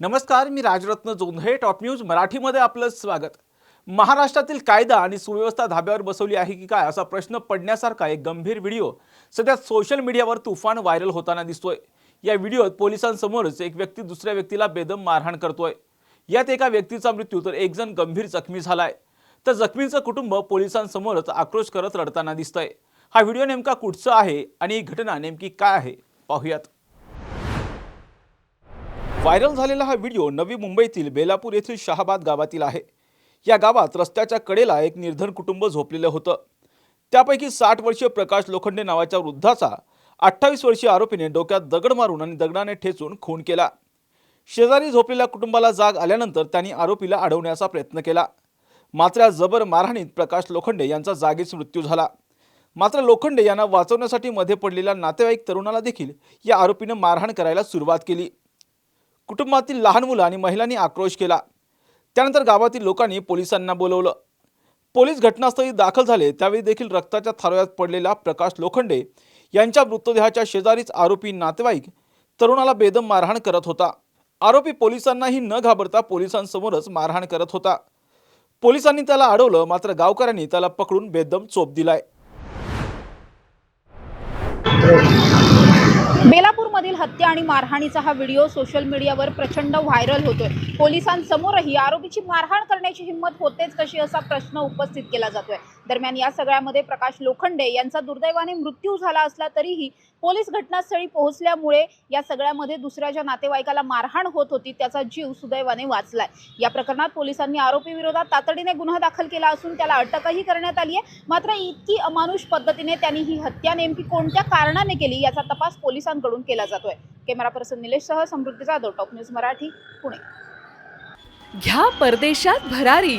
नमस्कार मी Rajratna Jondhale top news मराठीमध्ये आपलं स्वागत. महाराष्ट्रातील कायदा आणि सुव्यवस्था धाब्यावर बसवली आहे की काय असा प्रश्न पडण्यासारखा एक गंभीर व्हिडिओ सध्या सोशल मीडियावर तुफान व्हायरल होताना दिसतोय. या व्हिडिओत पोलिसांसमोरच एक व्यक्ती दुसऱ्या व्यक्तीला बेदम मारहाण करतोय. यात एका व्यक्तीचा मृत्यू तर एक जण गंभीर जखमी झालाय. तर जखमींचं कुटुंब पोलिसांसमोरच आक्रोश करत रडताना दिसतंय. हा व्हिडिओ नेमका कुठचा आहे आणि ही घटना नेमकी काय आहे? पाहूयात. व्हायरल झालेला हा व्हिडिओ नवी मुंबईतील बेलापूर येथील शहाबाद गावातील आहे. या गावात रस्त्याच्या कडेला एक निर्धन कुटुंब झोपलेलं होतं. त्यापैकी साठ वर्षीय प्रकाश लोखंडे नावाच्या वृद्धाचा अठ्ठावीस वर्षीय आरोपीने डोक्यात दगड मारून आणि दगडाने ठेचून खून केला. शेजारी झोपलेल्या कुटुंबाला जाग आल्यानंतर त्यांनी आरोपीला अडवण्याचा प्रयत्न केला. मात्र या जबर मारहाणीत प्रकाश लोखंडे यांचा जागीच मृत्यू झाला. मात्र लोखंडे यांना वाचवण्यासाठी मध्ये पडलेल्या नातेवाईक तरुणाला देखील या आरोपीनं मारहाण करायला सुरुवात केली. कुटुंबातील लहान मुलं आणि महिलांनी आक्रोश केला. त्यानंतर गावातील लोकांनी पोलिसांना बोलवलं. पोलीस घटनास्थळी दाखल झाले त्यावेळी देखील रक्ताच्या थारोळ्यात पडलेला प्रकाश लोखंडे यांच्या मृतदेहाच्या शेजारीच आरोपी नातेवाईक तरुणाला बेदम मारहाण करत होता. आरोपी पोलिसांनाही न घाबरता पोलिसांसमोरच मारहाण करत होता. पोलिसांनी त्याला अडवलं मात्र गावकऱ्यांनी त्याला पकडून बेदम चोप दिलाय. बेलापूरमधील हत्या आणि मारहाणीचा हा व्हिडिओ सोशल मीडियावर प्रचंड व्हायरल होतोय. पोलिसांसमोरही आरोपीची मारहाण करण्याची हिंमत होतेच कशी असा प्रश्न उपस्थित केला जातोय. दरम्यान या सगळ्यामध्ये प्रकाश लोखंडे यांचा दुर्दैवाने मृत्यू झाला असला तरीही पोलीस घटनास्थळी पोहोचल्यामुळे या सगळ्यामध्ये दुसऱ्या ज्या नातेवाईकाला मारहाण होत होती त्याचा जीव सुदैवाने वाचलाय. या प्रकरणात पोलिसांनी आरोपी विरोधात तातडीने गुन्हा दाखल केला असून त्याला अटकही करण्यात आली आहे. मात्र इतकी अमानुष पद्धतीने त्यांनी ही हत्या नेमकी कोणत्या कारणाने केली याचा तपास पोलिसांकडून केला जातोय. कॅमेरा पर्सन निलेशसह समृद्धी जाधव टॉप न्यूज मराठी पुणे. घ्या परदेशात भरारी.